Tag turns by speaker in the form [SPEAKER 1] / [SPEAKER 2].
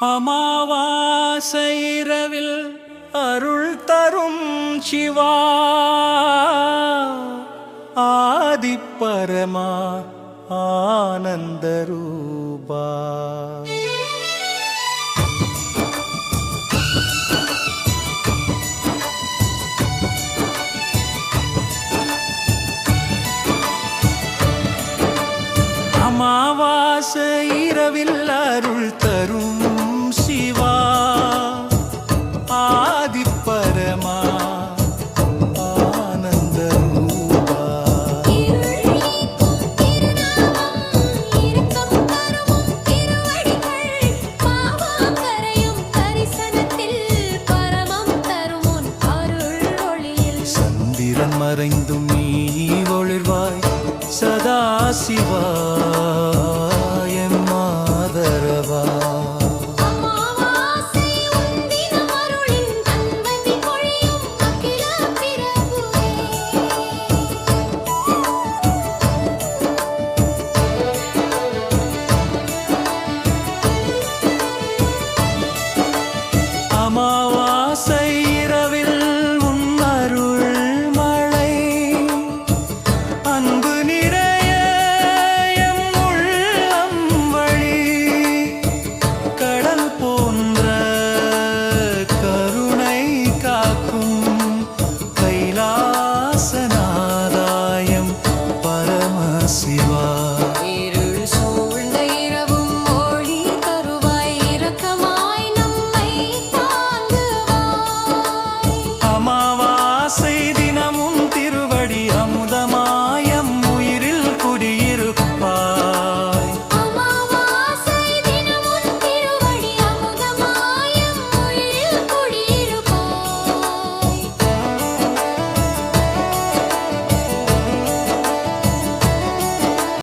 [SPEAKER 1] அமாவாசை இரவில் அருள் தரும் சிவா. ஆதிப்பரமா ஆனந்த ரூபா அமாவாசை இரவில் அருள் தரும் சிவா ஆதிப்பரமா மறைந்தும் நீ ஒளிர்வாய் சதா சிவா